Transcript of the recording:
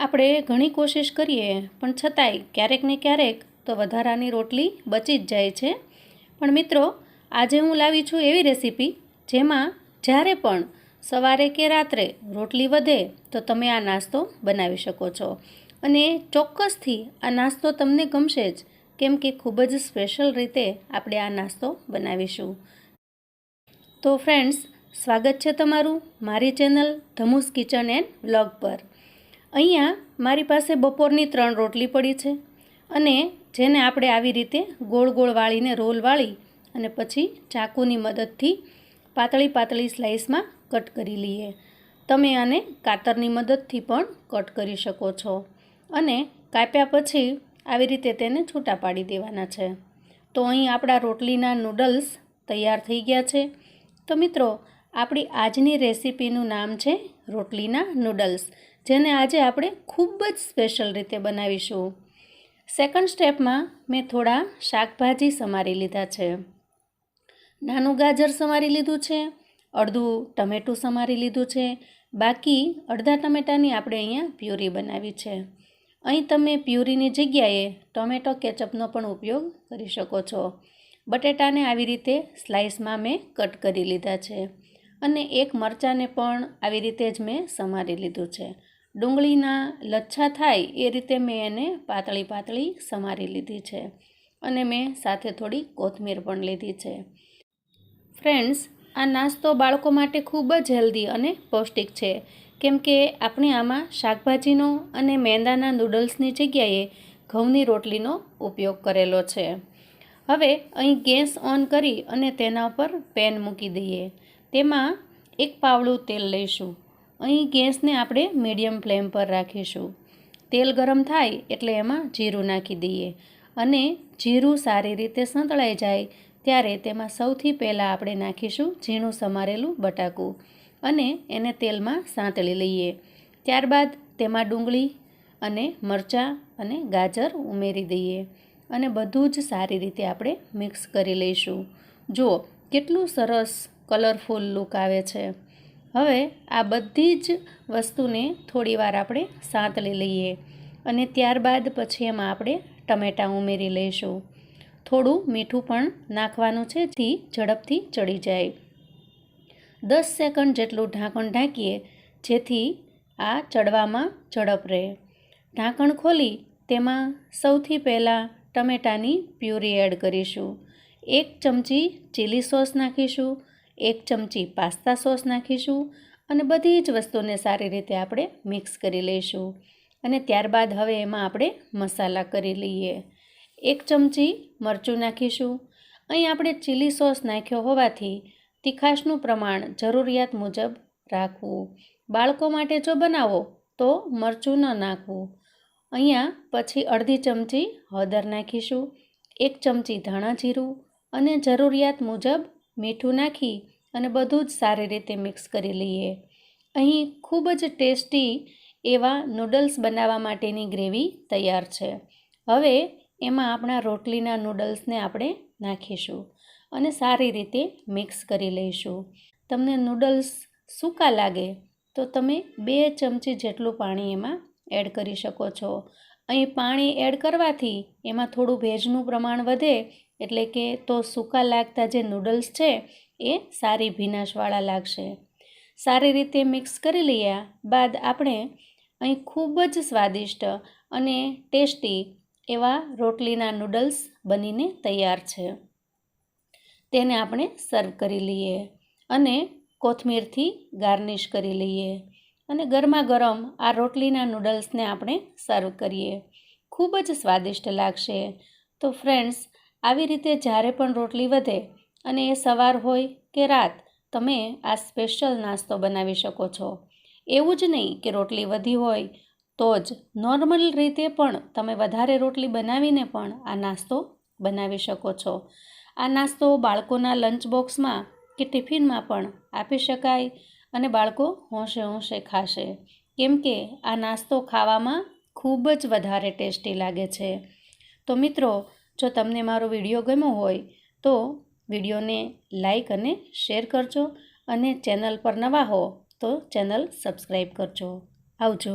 આપણે ઘણી કોશિશ કરીએ, પણ છતાંય ક્યારેક ને ક્યારેક તો વધારાની રોટલી બચી જ જાય છે. પણ મિત્રો, આજે હું લાવી છું એવી રેસીપી જેમાં જ્યારે પણ સવારે કે રાત્રે રોટલી વધે તો તમે આ નાસ્તો બનાવી શકો છો. અને ચોક્કસથી આ નાસ્તો તમને ગમશે જ, કેમ કે ખૂબ જ સ્પેશિયલ રીતે આપણે આ નાસ્તો બનાવીશું. તો ફ્રેન્ડ્સ, સ્વાગત છે તમારું મારી ચેનલ ધમુસ કિચન એન્ડ વ્લોગ પર. અહીંયા મારી પાસે બપોરની ત્રણ રોટલી પડી છે અને જેને આપણે આવી રીતે ગોળ ગોળ વાળીને રોલ વાળી અને પછી ચાકુની મદદથી પાતળી પાતળી સ્લાઇસમાં કટ કરી લઈએ. તમે આને કાતરની મદદથી પણ કટ કરી શકો છો અને કાપ્યા પછી આવી રીતે તેને છૂટા પાડી દેવાના છે. તો અહીં આપણા રોટલીના નૂડલ્સ તૈયાર થઈ ગયા છે. તો મિત્રો આપણી આજની રેસીપીનું નામ છે રોટલીના નૂડલ્સ, જેને આજે આપણે ખૂબ જ સ્પેશિયલ રીતે બનાવીશું. સેકન્ડ સ્ટેપમાં મેં થોડા શાકભાજી સમારી લીધા છે. નાનું ગાજર સમારી લીધું છે, અડધું ટમેટું સમારી લીધું છે, બાકી અડધા ટમેટાની આપણે અહીંયા પ્યુરી બનાવી છે. અહીં તમે પ્યુરીની જગ્યાએ ટોમેટો કેચઅપનો પણ ઉપયોગ કરી શકો છો. બટેટાને આવી રીતે સ્લાઇસમાં મેં કટ કરી લીધા છે. અને એક મરચાંને પણ આવી રીતે જ મેં સમારી લીધું છે. ડુંગળીના લચ્છા થાય એ રીતે મેં એને પાતળી પાતળી સમારી લીધી છે અને મેં સાથે થોડી કોથમીર પણ લીધી છે. ફ્રેન્ડ્સ, આ નાસ્તો બાળકો માટે ખૂબ જ હેલ્ધી અને પૌષ્ટિક છે. કેમ કે આપણે આમાં શાકભાજીનો અને મેંદાના નૂડલ્સની જગ્યાએ ઘઉંની રોટલીનો ઉપયોગ કરેલો છે. હવે અહીં ગેસ ઓન કરી અને તેના ઉપર પેન મૂકી દઈએ. તેમાં એક પાવડું તેલ લઈશું. અહીં ગેસને આપણે મીડિયમ ફ્લેમ પર રાખીશું. તેલ ગરમ થાય એટલે એમાં જીરું નાખી દઈએ અને જીરું સારી રીતે સંતળાઈ જાય ત્યારે તેમાં સૌથી પહેલાં આપણે નાખીશું ઝીણું સમારેલું બટાકું અને એને તેલમાં સાંતળી લઈએ. ત્યારબાદ તેમાં ડુંગળી અને મરચાં અને ગાજર ઉમેરી દઈએ અને બધું જ સારી રીતે આપણે મિક્સ કરી લઈશું. જુઓ, કેટલું સરસ કલરફુલ લુક આવે છે. હવે આ બધી જ વસ્તુને થોડીવાર આપણે સાંતળી લઈએ અને ત્યારબાદ પછી એમાં આપણે ટમેટાં ઉમેરી લઈશું. થોડું મીઠું પણ નાખવાનું છે જેથી ઝડપથી ચડી જાય. દસ સેકન્ડ જેટલું ઢાંકણ ઢાંકીએ જેથી આ ચડવામાં ઝડપ રહે. ઢાંકણ ખોલી તેમાં સૌથી પહેલાં ટમેટાની પ્યુરી એડ કરીશું. એક ચમચી ચીલી સોસ નાખીશું. એક ચમચી પાસ્તા સોસ નાખીશું અને બધી જ વસ્તુને સારી રીતે આપણે મિક્સ કરી લઈશું. અને ત્યારબાદ હવે એમાં આપણે મસાલા કરી લઈએ. એક ચમચી મરચું નાખીશું. અહીં આપણે ચીલી સોસ નાખ્યો હોવાથી તીખાશનું પ્રમાણ જરૂરિયાત મુજબ રાખવું. બાળકો માટે જો બનાવો તો મરચું ન નાખવું. અહીંયા પછી અડધી ચમચી હળદર નાખીશું, એક ચમચી ધાણા જીરું અને જરૂરિયાત મુજબ મીઠું નાખી અને બધું જ સારી રીતે મિક્સ કરી લઈએ. અહીં ખૂબ જ ટેસ્ટી એવા નૂડલ્સ બનાવવા માટેની ગ્રેવી તૈયાર છે. હવે એમાં આપણા રોટલીના નૂડલ્સને આપણે નાખીશું અને સારી રીતે મિક્સ કરી લઈશું. તમને નૂડલ્સ સૂકા લાગે તો તમે બે ચમચી જેટલું પાણી એમાં એડ કરી શકો છો. અહીં પાણી એડ કરવાથી એમાં થોડું ભેજનું પ્રમાણ વધે એટલે કે તો સૂકા લાગતા જે નૂડલ્સ છે, એ સારી ભીનાશવાળા લાગશે. સારી રીતે મિક્સ કરી લઈએ બાદ આપણે અહીં ખૂબ જ સ્વાદિષ્ટ અને ટેસ્ટી એવા રોટલીના નૂડલ્સ બનીને તૈયાર છે. તેને આપણે સર્વ કરી લઈએ અને કોથમીરથી ગાર્નિશ કરી લઈએ અને ગરમા ગરમ આ રોટલીના નૂડલ્સને આપણે સર્વ કરીએ. ખૂબ જ સ્વાદિષ્ટ લાગશે. તો ફ્રેન્ડ્સ આવી રીતે જ્યારે પણ રોટલી વધે અને એ સવાર હોય કે રાત, તમે આ સ્પેશિયલ નાસ્તો બનાવી શકો છો. એવું જ નહીં કે રોટલી વધી હોય તો જ નોર્મલ રીતે પણ તમે વધારે રોટલી બનાવીને પણ આ નાસ્તો બનાવી શકો છો. આ નાસ્તો બાળકોના લંચ બોક્સમાં કે ટિફિનમાં પણ આપી શકાય અને બાળકો હોંશે હોંશે ખાશે. કેમ કે આ નાસ્તો ખાવામાં ખૂબ જ વધારે ટેસ્ટી લાગે છે. તો મિત્રો જો તમને મારો વીડિયો ગમ્યો હોય તો વિડીયોને લાઈક અને શેર કરજો અને ચેનલ પર નવા હો તો ચેનલ સબસ્ક્રાઈબ કરજો. આવજો.